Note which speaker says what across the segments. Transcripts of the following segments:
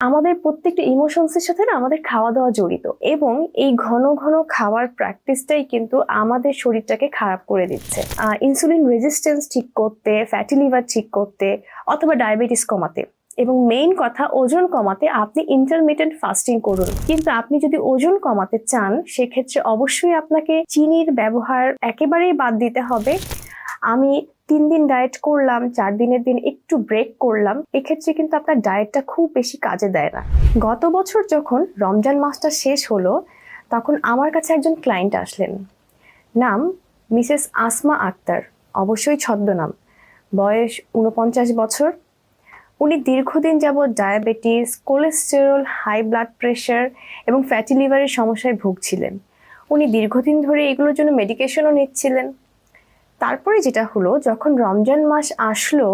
Speaker 1: আমাদের প্রত্যেকটা ইমোশনসের সাথে না আমাদের খাওয়া দাওয়া জড়িত এবং এই ঘন ঘন খাওয়ার প্র্যাকটিসটাই কিন্তু আমাদের শরীরটাকে খারাপ করে দিচ্ছে। ইনসুলিন রেজিস্ট্যান্স ঠিক করতে ফ্যাটি লিভার ঠিক করতে অথবা ডায়াবেটিস কমাতে। এবং মেইন কথা, ওজন কমাতে আপনি ইন্টারমিডিয়েন্ট ফাস্টিং করুন। কিন্তু আপনি যদি ওজন কমাতে চান, সেক্ষেত্রে অবশ্যই আপনাকে চিনির ব্যবহার একেবারেই বাদ দিতে হবে। আমি তিন দিন ডায়েট করলাম, চার দিনের দিন একটু ব্রেক করলাম, এক্ষেত্রে কিন্তু আপনার ডায়েটটা খুব বেশি কাজে দেয় না। গত বছর যখন রমজান মাসটা শেষ হলো, তখন আমার কাছে একজন ক্লায়েন্ট আসলেন। নাম মিসেস আসমা আক্তার, অবশ্যই ছদ্মনাম, বয়স উনপঞ্চাশ বছর। উনি দীর্ঘদিন যাবৎ diabetes cholesterol high blood pressure এবং ফ্যাটি লিভারের সমস্যায় ভুগছিলেন। উনি দীর্ঘদিন ধরে এগুলোর জন্য মেডিকেশনও নিচ্ছিলেন। তারপরে যেটা হলো, যখন রমজান মাস আসলো,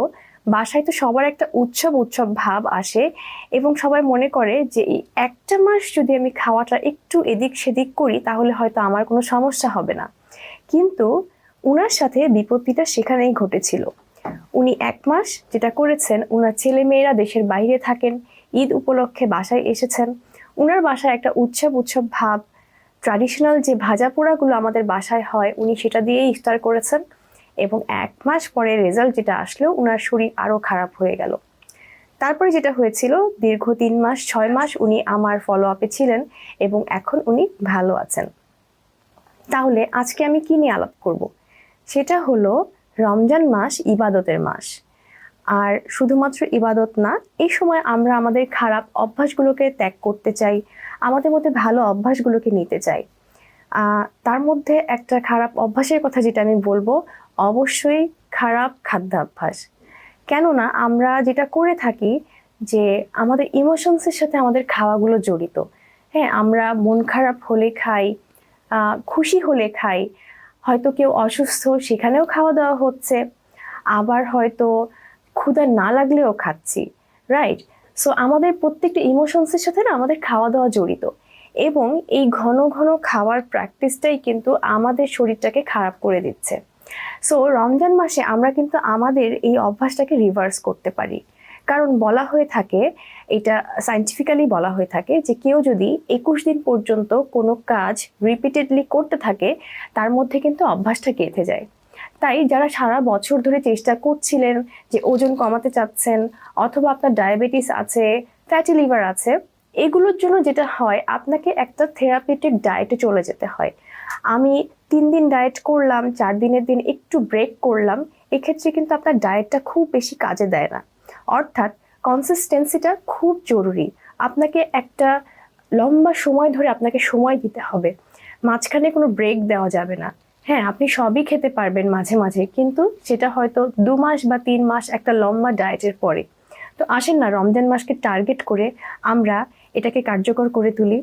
Speaker 1: বাসায় তো সবার একটা উৎসব উৎসব ভাব আসে এবং সবাই মনে করে যে, এই একটা মাস যদি আমি খাওয়াটা একটু এদিক সেদিক করি, তাহলে হয়তো আমার কোনো সমস্যা হবে না। কিন্তু উনার সাথে বিপত্তিটা সেখানেই ঘটেছিল। উনি এক মাস যেটা করেছেন, উনার ছেলে মেয়েরা দেশের বাইরে থাকেন, ঈদ উপলক্ষে বাসায় এসেছেন। উনার বাসায় একটা উৎসব উৎসব ভাব ট্র্যাডিশনাল যে ভাজা পোড়াগুলো আমাদের বাসায় হয়, উনি সেটা দিয়েই ইফতার করেছেন এবং এক মাস পরে রেজাল্ট যেটা আসলো, উনার শরীর আরও খারাপ হয়ে গেল। তারপরে যেটা হয়েছিল, দীর্ঘ তিন মাস, ছয় মাস উনি আমার ফলো আপে ছিলেন এবং এখন উনি ভালো আছেন। তাহলে আজকে আমি কি নিয়ে আলাপ করব? সেটা হলো, রমজান মাস ইবাদতের মাস। আর শুধুমাত্র ইবাদত না, এই সময় আমরা আমাদের খারাপ অভ্যাসগুলোকে ত্যাগ করতে চাই, আমাদের মধ্যে ভালো অভ্যাসগুলোকে নিতে চাই। তার মধ্যে একটা খারাপ অভ্যাসের কথা যেটা আমি বলব, অবশ্যই খারাপ খাদ্যাভ্যাস। কেননা আমরা যেটা করে থাকি যে আমাদের ইমোশনসের সাথে আমাদের খাওয়াগুলো জড়িত। হ্যাঁ আমরা মন খারাপ হলে খাই খুশি হলে খাই, হয়তো কেউ অসুস্থ সেখানেও খাওয়া দাওয়া হচ্ছে, আবার হয়তো ক্ষুধা না লাগলেও খাচ্ছি রাইট সো আমাদের প্রত্যেকটা ইমোশনসের সাথে না আমাদের খাওয়া দাওয়া জড়িত এবং এই ঘন ঘন খাওয়ার প্র্যাকটিসটাই কিন্তু আমাদের শরীরটাকে খারাপ করে দিচ্ছে। সো রমজান মাসে আমরা কিন্তু আমাদের এই অভ্যাসটাকে রিভার্স করতে পারি। কারণ বলা হয়ে থাকে, এটা সায়েন্টিফিক্যালি বলা হয়ে থাকে যে কেউ যদি একুশ দিন পর্যন্ত কোনো কাজ রিপিটেডলি করতে থাকে, তার মধ্যে কিন্তু অভ্যাসটা গেঁথে যায়। তাই যারা সারা বছর ধরে চেষ্টা করছিলেন যে ওজন কমাতে চাচ্ছেন অথবা আপনার ডায়াবেটিস আছে ফ্যাটি লিভার আছে, এগুলোর জন্য যেটা হয়, আপনাকে একটা থেরাপিউটিক ডায়েটে চলে যেতে হয়। আমি তিন দিন ডায়েট করলাম, চার দিনের দিন একটু ব্রেক করলাম, এক্ষেত্রে কিন্তু আপনার ডায়েটটা খুব বেশি কাজে দেয় না। অর্থাৎ কনসিস্টেন্সিটা খুব জরুরি। আপনাকে একটা লম্বা সময় ধরে আপনাকে সময় দিতে হবে। মাঝখানে কোনো ব্রেক দেওয়া যাবে না। হ্যাঁ আপনি সবই খেতে পারবেন মাঝে মাঝে, কিন্তু সেটা হয়তো দু মাস বা তিন মাস একটা লম্বা ডায়েটের পরে। তো আসেন না, রমজান মাসকে টার্গেট করে আমরা এটাকে কার্যকর করে তুলি।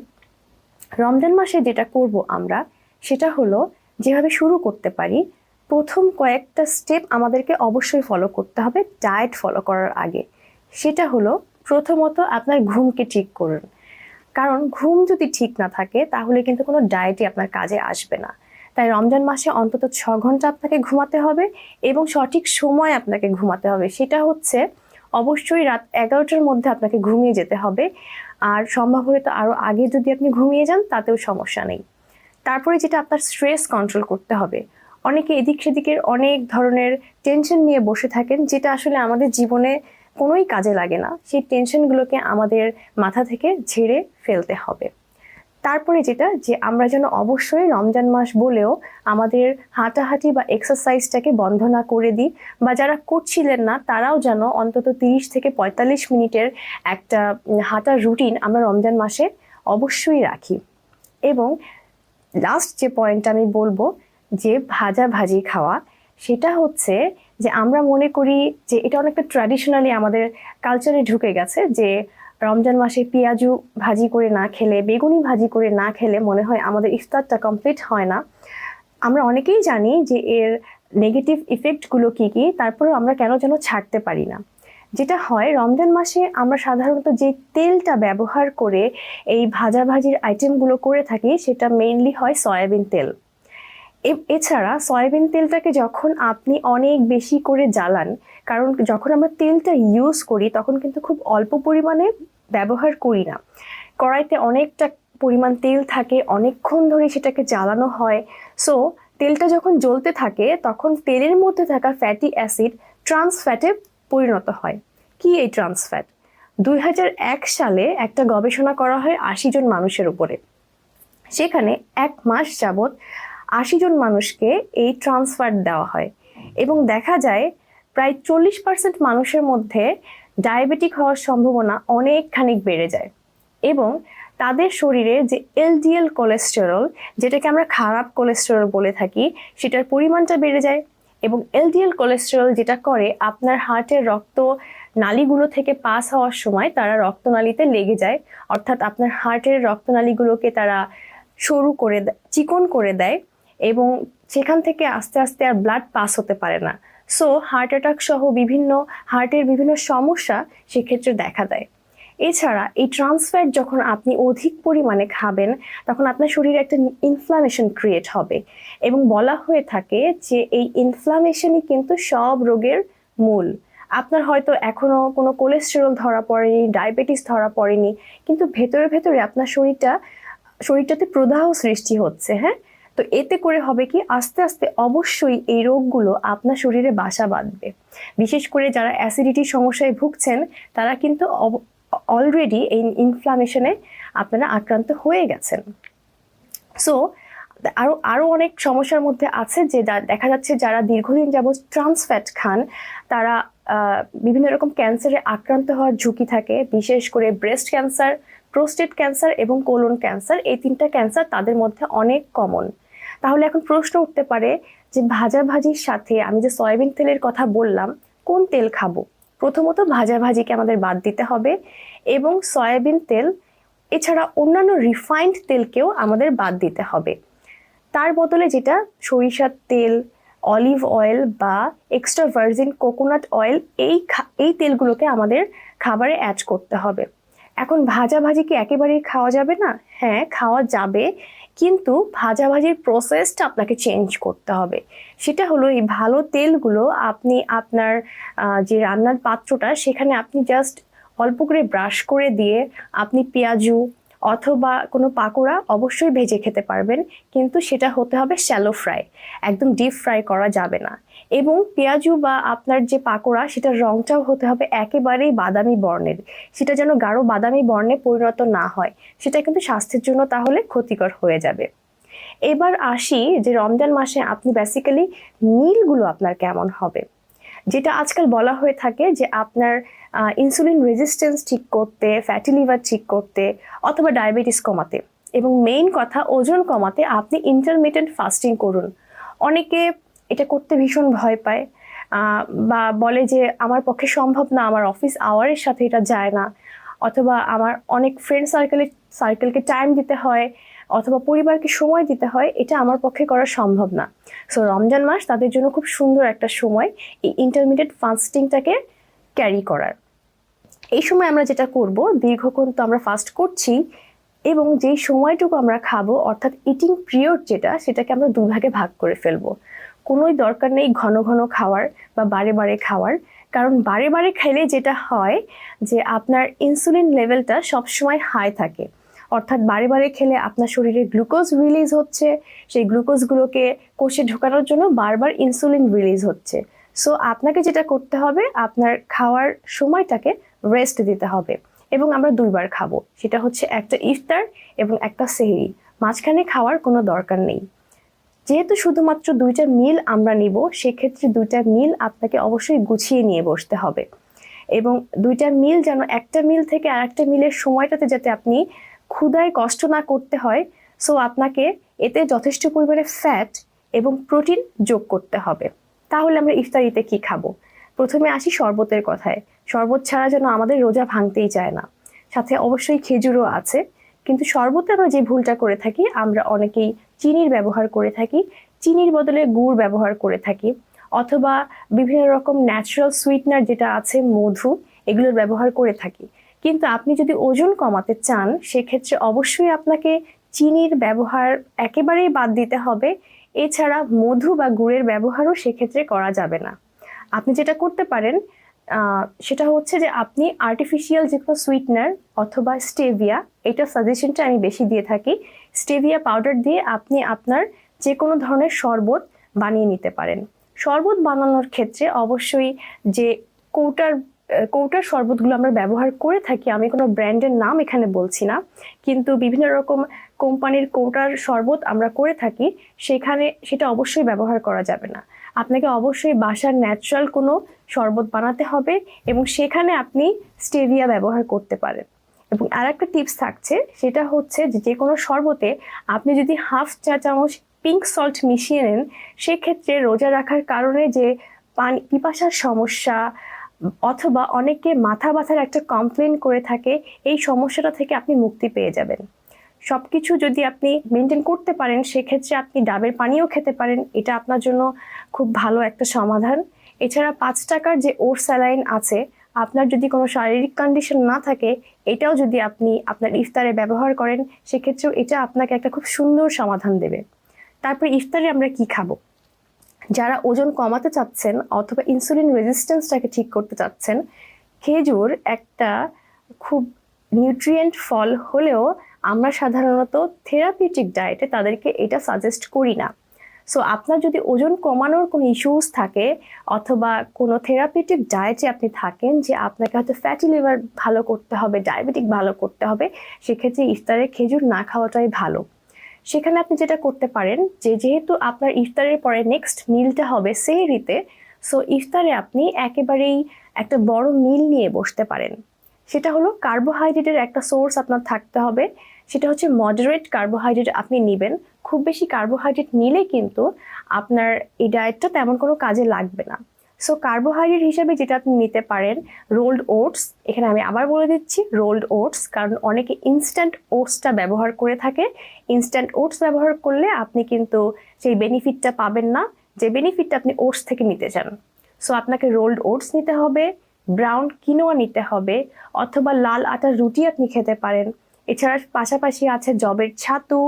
Speaker 1: রমজান মাসে যেটা করব আমরা, সেটা হলো যেভাবে শুরু করতে পারি, প্রথম কয়েকটা স্টেপ আমাদেরকে অবশ্যই ফলো করতে হবে ডায়েট ফলো করার আগে। সেটা হলো প্রথমত আপনার ঘুমকে ঠিক করুন। কারণ ঘুম যদি ঠিক না থাকে, তাহলে কিন্তু কোনো ডায়েটই আপনার কাজে আসবে না। তাই রমজান মাসে অন্তত ছ ঘণ্টা আপনাকে ঘুমাতে হবে এবং সঠিক সময় আপনাকে ঘুমাতে হবে। সেটা হচ্ছে অবশ্যই রাত এগারোটার মধ্যে আপনাকে ঘুমিয়ে যেতে হবে। আর সম্ভব হলে তো আরও আগে যদি আপনি ঘুমিয়ে যান, তাতেও সমস্যা নেই। তারপরে যেটা আপনার স্ট্রেস কন্ট্রোল করতে হবে। অনেকে এদিক সেদিকের অনেক ধরনের টেনশন নিয়ে বসে থাকেন, যেটা আসলে আমাদের জীবনে কোনোই কাজে লাগে না। সেই টেনশনগুলোকে আমাদের মাথা থেকে ঝেড়ে ফেলতে হবে। তারপরে যেটা, যে আমরা যেন অবশ্যই রমজান মাস বলেও আমাদের হাঁটাহাঁটি বা এক্সারসাইজটাকে বন্ধ না করে দিই বা যারা করছিলেন না, তারাও যেন অন্তত তিরিশ থেকে পঁয়তাল্লিশ মিনিটের একটা হাঁটার রুটিন আমরা রমজান মাসে অবশ্যই রাখি। এবং লাস্ট যে পয়েন্ট আমি বলব, যে ভাজা ভাজি খাওয়া, সেটা হচ্ছে যে আমরা মনে করি যে এটা অনেকটা ট্র্যাডিশনালি আমাদের কালচারে ঢুকে গেছে যে রমজান মাসে পেঁয়াজু ভাজি করে না খেলে, বেগুনি ভাজি করে না খেলে মনে হয় আমাদের ইফতারটা কমপ্লিট হয় না। আমরা অনেকেই জানি যে এর নেগেটিভ ইফেক্টগুলো কী কী, তারপরেও আমরা কেন যেন ছাড়তে পারি না। যেটা হয়, রমজান মাসে আমরা সাধারণত যে তেলটা ব্যবহার করে এই ভাজাভাজির আইটেমগুলো করে থাকি, সেটা মেইনলি হয় সয়াবিন তেল। এছাড়া সয়াবিন তেলটাকে যখন আপনি অনেক বেশি করে জ্বালান কারণ যখন আমরা তেলটা ইউজ করি, তখন কিন্তু খুব অল্প পরিমাণে ব্যবহার করি না। কড়াইতে অনেকটা পরিমাণ তেল থাকে, অনেকক্ষণ ধরে সেটাকে জ্বালানো হয়। সো তেলটা যখন জ্বলতে থাকে, তখন তেলের মধ্যে থাকা ফ্যাটি অ্যাসিড ট্রান্স ফ্যাটে পরিণত হয়। কি এই ট্রান্স ফ্যাট দুই সালে একটা গবেষণা করা হয় আশি জন মানুষের উপরে। সেখানে এক মাস যাবৎ আশি জন মানুষকে এই ট্রান্সফার দেওয়া হয়। এবং দেখা যায় প্রায় চল্লিশ পার্সেন্ট মানুষের মধ্যে ডায়াবেটিক হওয়ার সম্ভাবনা অনেকখানি বেড়ে যায় এবং তাদের শরীরে যে এলডিএল কোলেস্টেরল যেটাকে আমরা খারাপ কোলেস্টেরল বলে থাকি, সেটার পরিমাণটা বেড়ে যায় এবং এলডিএল কোলেস্টেরল যেটা করে আপনার হার্টের রক্ত নালীগুলো থেকে পাস হওয়ার সময় তারা রক্তনালীতে লেগে যায়, অর্থাৎ আপনার হার্টের রক্তনালীগুলোকে তারা সরু করে চিকন করে দেয় এবং সেখান থেকে আস্তে আস্তে আর ব্লাড পাস হতে পারে না। সো হার্ট অ্যাটাক সহ বিভিন্ন হার্টের বিভিন্ন সমস্যা সেক্ষেত্রে দেখা দেয়। এছাড়া এই ট্রান্সফ্যাট যখন আপনি অধিক পরিমাণে খাবেন, তখন আপনার শরীরে একটা ইনফ্লামেশন ক্রিয়েট হবে এবং বলা হয়ে থাকে যে এই ইনফ্লামেশনই কিন্তু সব রোগের মূল। আপনার হয়তো এখনও কোনো কোলেস্টেরল ধরা পড়েনি ডায়াবেটিস ধরা পড়েনি, কিন্তু ভেতরে ভেতরে আপনার শরীরটা, শরীরটাতে প্রদাহ সৃষ্টি হচ্ছে হ্যাঁ? তো এতে করে হবে কি? আস্তে আস্তে অবশ্যই এই রোগগুলো আপনার শরীরে বাসা বাঁধবে। বিশেষ করে যারা অ্যাসিডিটির সমস্যায় ভুগছেন, তারা কিন্তু অলরেডি এই ইনফ্লামেশনে আপনারা আক্রান্ত হয়ে গেছেন। সো আরও আরও অনেক সমস্যার মধ্যে আছে যে দেখা যাচ্ছে যারা দীর্ঘদিন যাবৎ ট্রান্সফ্যাট খান, তারা বিভিন্ন রকম ক্যান্সারে আক্রান্ত হওয়ার ঝুঁকি থাকে। বিশেষ করে ব্রেস্ট ক্যান্সার প্রোস্টেট ক্যান্সার এবং কোলন ক্যান্সার এই তিনটা ক্যান্সার তাদের মধ্যে অনেক কমন তাহলে এখন প্রশ্ন উঠতে পারে যে ভাজা ভাজির সাথে আমি যে সয়াবিন তেলের কথা বললাম, কোন তেল খাব? প্রথমত ভাজা ভাজিকে আমাদের বাদ দিতে হবে এবং সয়াবিন তেল, এছাড়া অন্যান্য রিফাইন্ড তেলকেও আমাদের বাদ দিতে হবে। তার বদলে যেটা সরিষার তেল অলিভ অয়েল বা এক্সট্রা ভার্জিন কোকোনাট অয়েল এই এই তেলগুলোকে আমাদের খাবারে অ্যাড করতে হবে। এখন ভাজা ভাজি কি একেবারেই খাওয়া যাবে না? হ্যাঁ খাওয়া যাবে। কিন্তু ভাজাভাজির প্রসেসটা আপনাকে চেঞ্জ করতে হবে। সেটা হলো এই ভালো তেলগুলো আপনি আপনার যে রান্নার পাত্রটা, সেখানে আপনি জাস্ট অল্প করে ব্রাশ করে দিয়ে আপনি পেঁয়াজু অথবা কোনো পাকোড়া অবশ্যই ভেজে খেতে পারবেন, কিন্তু সেটা হতে হবে শ্যালো ফ্রাই একদম ডিপ ফ্রাই করা যাবে না। এবং পেঁয়াজু বা আপনার যে পাকোড়া, সেটার রংটাও হতে হবে একেবারেই বাদামি বর্ণের, সেটা যেন গাঢ় বাদামি বর্ণে পরিণত না হয়, সেটা কিন্তু স্বাস্থ্যের জন্য তাহলে ক্ষতিকর হয়ে যাবে। এবার আসি যে রমজান মাসে আপনি বেসিক্যালি মিলগুলো আপনার কেমন হবে। যেটা আজকাল বলা হয়ে থাকে যে আপনার ইনসুলিন রেজিস্ট্যান্স ঠিক করতে ফ্যাটি লিভার ঠিক করতে অথবা ডায়াবেটিস কমাতে। এবং মেইন কথা, ওজন কমাতে আপনি ইন্টারমিডিয়েন্ট ফাস্টিং করুন। অনেকে এটা করতে ভীষণ ভয় পায় বা বলে যে, আমার পক্ষে সম্ভব না, আমার অফিস আওয়ারের সাথে এটা যায় না। অথবা, আমার অনেক ফ্রেন্ড সার্কেলে সার্কেলকে টাইম দিতে হয়, অথবা পরিবারকে সময় দিতে হয়, এটা আমার পক্ষে করা সম্ভব না। সো রমজান মাস তাদের জন্য খুব সুন্দর একটা সময়, এই ইন্টারমিডিয়েট ফাস্টিংটাকে ক্যারি করার। এই সময় আমরা যেটা করব, দীর্ঘক্ষণ তো আমরা ফাস্ট করছি এবং যেই সময়টুকু আমরা খাব, অর্থাৎ ইটিং পিরিয়ড যেটা, সেটাকে আমরা দুই ভাগে ভাগ করে ফেলব। কোনোই দরকার নেই ঘন ঘন খাওয়ার বা বারে বারে খাওয়ার। কারণ বারে বারে খেলে যেটা হয় যে আপনার ইনসুলিন লেভেলটা সবসময় হাই থাকে। অর্থাৎ বারে বারে খেলে আপনার শরীরে গ্লুকোজ রিলিজ হচ্ছে, সেই গ্লুকোজগুলোকে কোষে ঢোকানোর জন্য বারবার ইনসুলিন রিলিজ হচ্ছে। সো আপনাকে যেটা করতে হবে, আপনার খাওয়ার সময়টাকে রেস্ট দিতে হবে। এবং আমরা দুইবার খাব। সেটা হচ্ছে একটা ইফতার এবং একটা সেহরি। মাঝখানে খাওয়ার কোনো দরকার নেই। যেহেতু শুধুমাত্র দুইটা মিল আমরা নিব, সেক্ষেত্রে দুইটা মিল আপনাকে অবশ্যই গুছিয়ে নিয়ে বসতে হবে। এবং দুইটা মিল যেন একটা মিল থেকে আরেকটা মিলের সময়টাতে যাতে আপনি ক্ষুধায় কষ্ট না করতে হয় সো আপনাকে এতে যথেষ্ট পরিমাণে ফ্যাট এবং প্রোটিন যোগ করতে হবে। তাহলে আমরা ইফতারিতে কি খাব? প্রথমে আসি শরবতের কথায়। শরবত ছাড়া যেন আমাদের রোজা ভাঙতেই চায় না। সাথে অবশ্যই খেজুরও আছে। কিন্তু শরবতে আমরা যে ভুলটা করে থাকি, আমরা অনেকেই চিনির ব্যবহার করে থাকি, চিনির বদলে গুড় ব্যবহার করে থাকি, অথবা বিভিন্ন রকম ন্যাচারাল সুইটনার যেটা আছে, মধু, এগুলোর ব্যবহার করে থাকি। কিন্তু আপনি যদি ওজন কমাতে চান, সেক্ষেত্রে অবশ্যই আপনাকে চিনির ব্যবহার একেবারেই বাদ দিতে হবে। এছাড়া মধু বা গুড়ের ব্যবহারও সেক্ষেত্রে করা যাবে না। আপনি যেটা করতে পারেন সেটা হচ্ছে যে আপনি আর্টিফিশিয়াল যে কোনো সুইটনার অথবা স্টেভিয়া এটা সাজেশনটা আমি বেশি দিয়ে থাকি। স্টেভিয়া পাউডার দিয়ে আপনি আপনার যে কোনো ধরনের শরবত বানিয়ে নিতে পারেন। শরবত বানানোর ক্ষেত্রে অবশ্যই যে কৌটার কৌটার শরবতগুলো আমরা ব্যবহার করে থাকি, আমি কোনো ব্র্যান্ডের নাম এখানে বলছি না। কিন্তু বিভিন্ন রকম কোম্পানির কৌটার শরবত আমরা করে থাকি, সেখানে সেটা অবশ্যই ব্যবহার করা যাবে না। আপনাকে অবশ্যই বাসার ন্যাচারাল কোনো শরবত বানাতে হবে এবং সেখানে আপনি স্টেভিয়া ব্যবহার করতে পারেন। এবং আর একটা টিপস থাকছে, সেটা হচ্ছে যে যে কোনো শরবতে আপনি যদি হাফ চা চামচ পিঙ্ক সল্ট মিশিয়ে নেন, সেক্ষেত্রে রোজা রাখার কারণে যে পানি, পিপাসার সমস্যা অথবা অনেকে মাথা ব্যথার একটা কমপ্লেন করে থাকে, এই সমস্যাটা থেকে আপনি মুক্তি পেয়ে যাবেন। সব কিছু যদি আপনি মেনটেন করতে পারেন, সেক্ষেত্রে আপনি ডাবের পানিও খেতে পারেন। এটা আপনার জন্য খুব ভালো একটা সমাধান। এছাড়া পাঁচ টাকার যে ওর স্যালাইন আছে, আপনার যদি কোনো শারীরিক কন্ডিশন না থাকে, এটাও যদি আপনি আপনার ইফতারে ব্যবহার করেন, সেক্ষেত্রেও এটা আপনাকে একটা খুব সুন্দর সমাধান দেবে। তারপরে ইফতারে আমরা কি খাব? যারা ওজন কমাতে চাচ্ছেন অথবা ইনসুলিন রেজিস্ট্যান্সটাকে ঠিক করতে চাচ্ছেন, খেজুর একটা খুব নিউট্রিয়েন্ট ফল হলেও আমরা সাধারণত থেরাপিউটিক ডায়েটে তাদেরকে এটা সাজেস্ট করি না। সো আপনার যদি ওজন কমানোর কোনো ইস্যুস থাকে, অথবা কোনো থেরাপিউটিক ডায়েটে আপনি থাকেন যে আপনাকে হয়তো ফ্যাটি লিভার ভালো করতে হবে ডায়াবেটিক ভালো করতে হবে, সেক্ষেত্রে ইফতারে খেজুর না খাওয়াটাই ভালো। সেখানে আপনি যেটা করতে পারেন যে, যেহেতু আপনার ইফতারের পরে নেক্সট মিলটা হবে সেহরিতে সো ইফতারে আপনি একেবারেই একটা বড় মিল নিয়ে বসতে পারেন। সেটা হলো কার্বোহাইড্রেটের একটা সোর্স আপনার থাকতে হবে। সেটা হচ্ছে মডারেট কার্বোহাইড্রেট আপনি নেবেন। খুব বেশি কার্বোহাইড্রেট নিলে কিন্তু আপনার এই ডায়েটটা তেমন কোনো কাজে লাগবে না। সো কার্বোহাইড্রেট হিসাবে যেটা আপনি নিতে পারেন রোল্ড ওটস এখানে আমি আবার বলে দিচ্ছি রোল্ড ওটস কারণ অনেকে ইনস্ট্যান্ট ওটসটা ব্যবহার করে থাকে। ইনস্ট্যান্ট ওটস ব্যবহার করলে আপনি কিন্তু সেই বেনিফিটটা পাবেন না। যে বেনিফিটটা আপনি ওটস থেকে নিতে চান। সো আপনাকে রোল্ড ওটস নিতে হবে। ব্রাউন কিনোয়া নিতে হবে অথবা লাল আটার রুটি আপনি খেতে পারেন। এছাড়া পাশাপাশি আছে জবের ছাতু,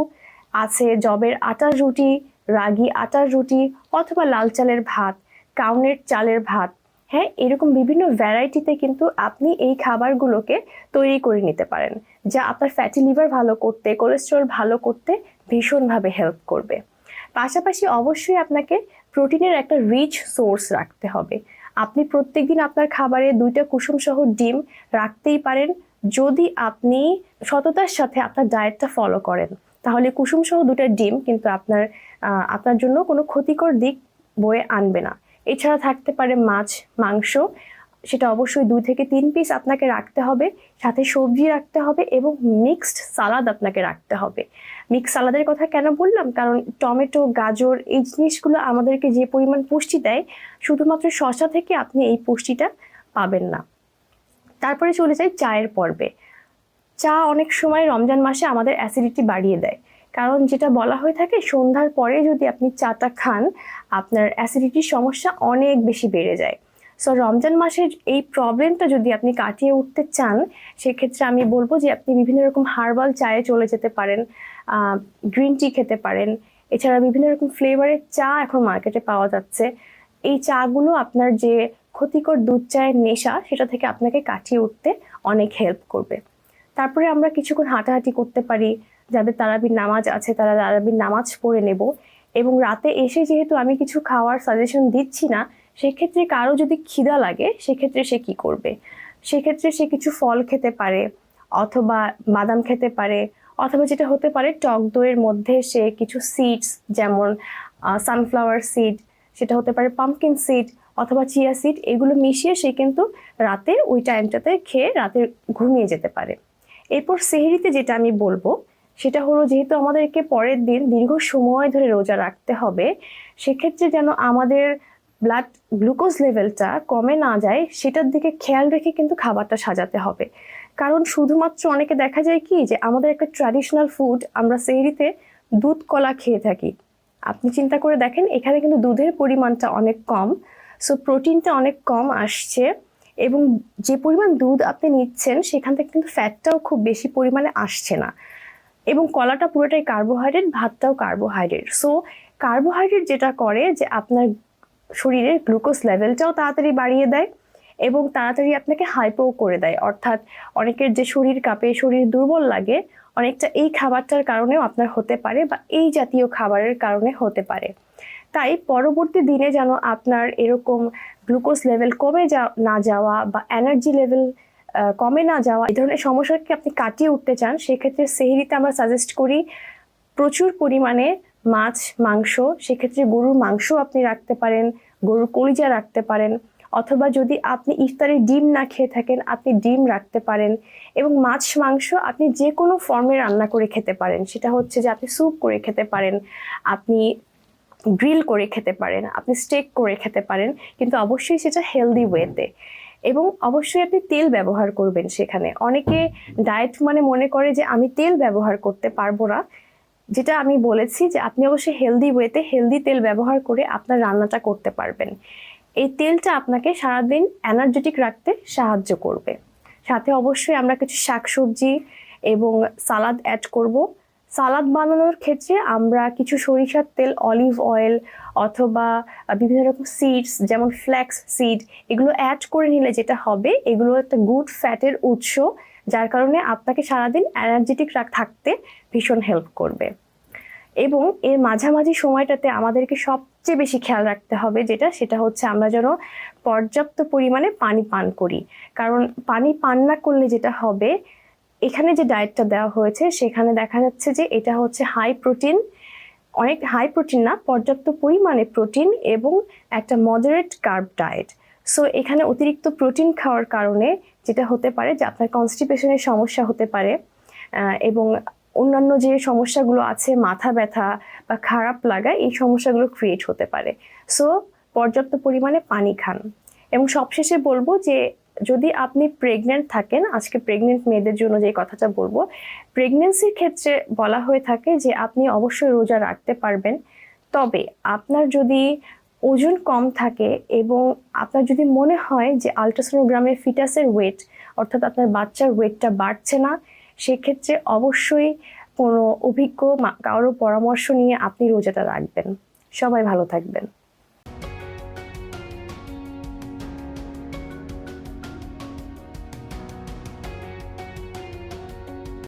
Speaker 1: আছে জবের আটার রুটি, রাগি আটার রুটি অথবা লাল চালের ভাত, কাউনের চালের ভাত। হ্যাঁ এরকম বিভিন্ন ভ্যারাইটিতে কিন্তু আপনি এই খাবারগুলোকে তৈরি করে নিতে পারেন, যা আপনার ফ্যাটি লিভার ভালো করতে কোলেস্ট্রল ভালো করতে ভীষণভাবে হেল্প করবে। পাশাপাশি অবশ্যই আপনাকে প্রোটিনের একটা রিচ সোর্স রাখতে হবে। আপনি প্রত্যেকদিন আপনার খাবারে দুইটা কুসুম সহ ডিম রাখতেই পারেন। যদি আপনি সততার সাথে আপনার ডায়েটটা ফলো করেন, তাহলে কুসুম সহ দুটা ডিম কিন্তু আপনার আপনার জন্য কোনো ক্ষতিকর দিক বয়ে আনবে না। এছাড়া থাকতে পারে মাছ, মাংস সেটা অবশ্যই দুই থেকে তিন পিস আপনাকে রাখতে হবে। সাথে সবজি রাখতে হবে এবং মিক্সড সালাদ আপনাকে রাখতে হবে। মিক্স সালাদের কথা কেন বললাম? কারণ টমেটো, গাজর এই জিনিসগুলো আমাদেরকে যে পরিমাণ পুষ্টি দেয়, শুধুমাত্র শশা থেকে আপনি এই পুষ্টিটা পাবেন না। তারপরে চলে যাই চায়ের পর্বে। চা অনেক সময় রমজান মাসে আমাদের অ্যাসিডিটি বাড়িয়ে দেয়। কারণ যেটা বলা হয়ে থাকে, সন্ধ্যার পরে যদি আপনি চাটা খান, আপনার অ্যাসিডিটির সমস্যা অনেক বেশি বেড়ে যায়। সো রমজান মাসের এই প্রবলেমটা যদি আপনি কাটিয়ে উঠতে চান, সেক্ষেত্রে আমি বলব যে আপনি বিভিন্ন রকম হার্বাল চায়ে চলে যেতে পারেন গ্রিন টি খেতে পারেন। এছাড়া বিভিন্ন রকম ফ্লেভারের চা এখন মার্কেটে পাওয়া যাচ্ছে। এই চাগুলো আপনার যে ক্ষতিকর দুধ চায়ের নেশা, সেটা থেকে আপনাকে কাটিয়ে উঠতে অনেক হেল্প করবে। তারপরে আমরা কিছুক্ষণ হাঁটাহাঁটি করতে পারি, যাদের তারাবির নামাজ আছে, তারা তারাবির নামাজ পড়ে নেব। এবং রাতে এসে যেহেতু আমি কিছু খাওয়ার সাজেশন দিচ্ছি না সেক্ষেত্রে কারও যদি খিদা লাগে, সেক্ষেত্রে সে কি করবে? সেক্ষেত্রে সে কিছু ফল খেতে পারে, অথবা বাদাম খেতে পারে, অথবা যেটা হতে পারে টক দইয়ের মধ্যে সে কিছু সিডস যেমন সানফ্লাওয়ার সিড সেটা হতে পারে পাম্পকিন সিড অথবা চিয়া সিড এগুলো মিশিয়ে সে কিন্তু রাতে ওই টাইমটাতে খেয়ে রাতে ঘুমিয়ে যেতে পারে। এরপর সেহরিতে যেটা আমি বলব, সেটা হলো যেহেতু আমাদেরকে পরের দিন দীর্ঘ সময় ধরে রোজা রাখতে হবে, সেক্ষেত্রে যেন আমাদের ব্লাড গ্লুকোজ লেভেলটা কমে না যায়, সেটার দিকে খেয়াল রেখে কিন্তু খাবারটা সাজাতে হবে। কারণ শুধুমাত্র অনেকে দেখা যায় কি যে, আমাদের একটা ট্র্যাডিশনাল ফুড আমরা সেহরিতে দুধ, কলা খেয়ে থাকি। আপনি চিন্তা করে দেখেন, এখানে কিন্তু দুধের পরিমাণটা অনেক কম। সো প্রোটিনটা অনেক কম আসছে এবং যে পরিমাণ দুধ আপনি নিচ্ছেন, সেখান থেকে কিন্তু ফ্যাটটাও খুব বেশি পরিমাণে আসছে না। এবং কলাটা পুরোটাই কার্বোহাইড্রেট ভাতটাও কার্বোহাইড্রেট সো কার্বোহাইড্রেট যেটা করে যে আপনার শরীরের গ্লুকোজ লেভেলটাও তাড়াতাড়ি বাড়িয়ে দেয় এবং তাড়াতাড়ি আপনাকে হাইপোও করে দেয়। অর্থাৎ অনেকের যে শরীর কাঁপে, শরীর দুর্বল লাগে, অনেকটা এই খাবারটার কারণেও আপনার হতে পারে বা এই জাতীয় খাবারের কারণে হতে পারে। তাই পরবর্তী দিনে যেন আপনার এরকম গ্লুকোজ লেভেল কমে যা, না যাওয়া বা এনার্জি লেভেল কমে না যাওয়া, এই ধরনের সমস্যাকে আপনি কাটিয়ে উঠতে চান, সেক্ষেত্রে সেহরিতে আমরা সাজেস্ট করি প্রচুর পরিমাণে মাছ, মাংস, সেক্ষেত্রে গরুর মাংস আপনি রাখতে পারেন, গরুর কলিজা রাখতে পারেন, অথবা যদি আপনি ইফতারে ডিম না খেয়ে থাকেন, আপনি ডিম রাখতে পারেন এবং মাছ, মাংস আপনি যে কোনো ফর্মে রান্না করে খেতে পারেন। সেটা হচ্ছে যে আপনি স্যুপ করে খেতে পারেন, আপনি গ্রিল করে খেতে পারেন, আপনি স্টেক করে খেতে পারেন, কিন্তু অবশ্যই সেটা হেলদি ওয়েতে এবং অবশ্যই আপনি তেল ব্যবহার করবেন সেখানে। অনেকে ডায়েট মানে মনে করে যে আমি তেল ব্যবহার করতে পারব না যেটা আমি বলেছি যে আপনি অবশ্যই হেলদি ওয়েতে হেলদি তেল ব্যবহার করে আপনার রান্নাটা করতে পারবেন। এই তেলটা আপনাকে সারাদিন এনার্জেটিক রাখতে সাহায্য করবে। সাথে অবশ্যই আমরা কিছু শাকসবজি এবং সালাদ অ্যাড করব। সালাদ বানানোর ক্ষেত্রে আমরা কিছু সরিষার তেল অলিভ অয়েল অথবা বিভিন্ন রকম সিডস যেমন ফ্ল্যাক্স সিড এগুলো অ্যাড করে নিলে যেটা হবে, এগুলো একটা গুড ফ্যাটের উৎস। যার কারণে আপনাকে সারাদিন এনার্জেটিক থাকতে ভীষণ হেল্প করবে। এবং এর মাঝামাঝি সময়টাতে আমাদেরকে সবচেয়ে বেশি খেয়াল রাখতে হবে যেটা, সেটা হচ্ছে আমরা যেন পর্যাপ্ত পরিমাণে পানি পান করি। কারণ পানি পান না করলে যেটা হবে, এখানে যে ডায়েটটা দেওয়া হয়েছে, সেখানে দেখা যাচ্ছে যে এটা হচ্ছে হাই প্রোটিন অনেক হাই প্রোটিন না, পর্যাপ্ত পরিমাণে প্রোটিন এবং একটা মডারেট কার্ব ডায়েট সো এখানে অতিরিক্ত প্রোটিন খাওয়ার কারণে যেটা হতে পারে যে আপনার কনস্টিপেশনের সমস্যা হতে পারে এবং অন্যান্য যে সমস্যাগুলো আছে, মাথা ব্যথা বা খারাপ লাগা, এই সমস্যাগুলো ক্রিয়েট হতে পারে। সো পর্যাপ্ত পরিমাণে পানি খান। এবং সবশেষে বলব যে, যদি আপনি প্রেগনেন্ট থাকেন, আজকে প্রেগনেন্ট মেয়েদের জন্য যে কথাটা বলব প্রেগনেন্সির ক্ষেত্রে বলা হয়ে থাকে যে, আপনি অবশ্যই রোজা রাখতে পারবেন। তবে আপনার যদি ওজন কম থাকে এবং আপনার যদি মনে হয় যে আলট্রাসোনোগ্রামে ফিটাসের ওয়েট অর্থাৎ আপনার বাচ্চার ওয়েটটা বাড়ছে না, সেক্ষেত্রে অবশ্যই কোনো অভিজ্ঞ কারোর কারও পরামর্শ নিয়ে আপনি রোজাটা রাখবেন। সবাই ভালো থাকবেন।